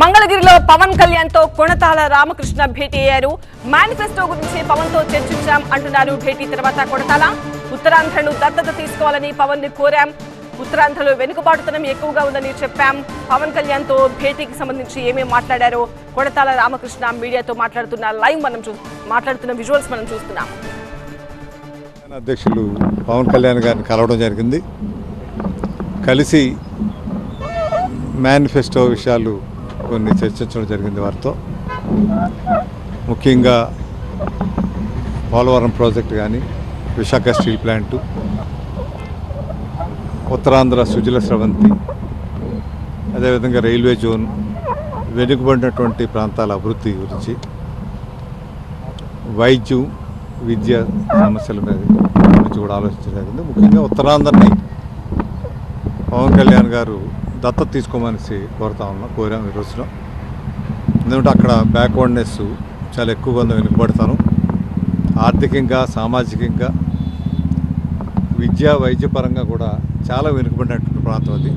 మంగళగిరిలో పవన్ కళ్యాణ్తో కొణతాల రామకృష్ణ భేటీ అయ్యారు. మేనిఫెస్టో గురించి పవన్తో చర్చించాం అంటున్నారు. భేటీ తర్వాత కొణతాల. ఉత్తరాంధ్రను దత్తత తీసుకోవాలని పవన్ని కోరాం. ఉత్తరాంధ్రలో వెనుకబాటుతనం ఎక్కువగా ఉందని చెప్పాం. పవన్ కళ్యాణ్తో భేటీకి సంబంధించి ఏమేమి మాట్లాడారో కొణతాల రామకృష్ణ మీడియాతో మాట్లాడుతున్న లైవ్ మనం చూ మాట్లాడుతున్న విజువల్స్ మనం చూస్తున్నాం. అధ్యక్షులు పవన్ కళ్యాణ్ గారిని కలవడం జరిగింది. కలిసి మేనిఫెస్టో విషయాలు కొన్ని చర్చించడం జరిగింది వారితో. ముఖ్యంగా పోలవరం ప్రాజెక్ట్ కానీ విశాఖ స్టీల్ ప్లాంటు ఉత్తరాంధ్ర సుజల స్రవంతి అదేవిధంగా రైల్వే జోన్ వెనుకబడినటువంటి ప్రాంతాల అభివృద్ధి గురించి వైద్యం విద్య సమస్యల మీద గురించి కూడా ఆలోచించడం జరిగింది. ముఖ్యంగా ఉత్తరాంధ్రని పవన్ కళ్యాణ్ గారు దత్తత తీసుకోమనేసి కోరుతా ఉన్నాం కోరాం ఈ రోజున. ఎందుకంటే అక్కడ బ్యాక్వర్డ్నెస్ చాలా ఎక్కువగా ఉంది వెనుకబడతాను ఆర్థికంగా సామాజికంగా విద్యా వైద్యపరంగా కూడా చాలా వెనుకబడినటువంటి ప్రాంతం అది.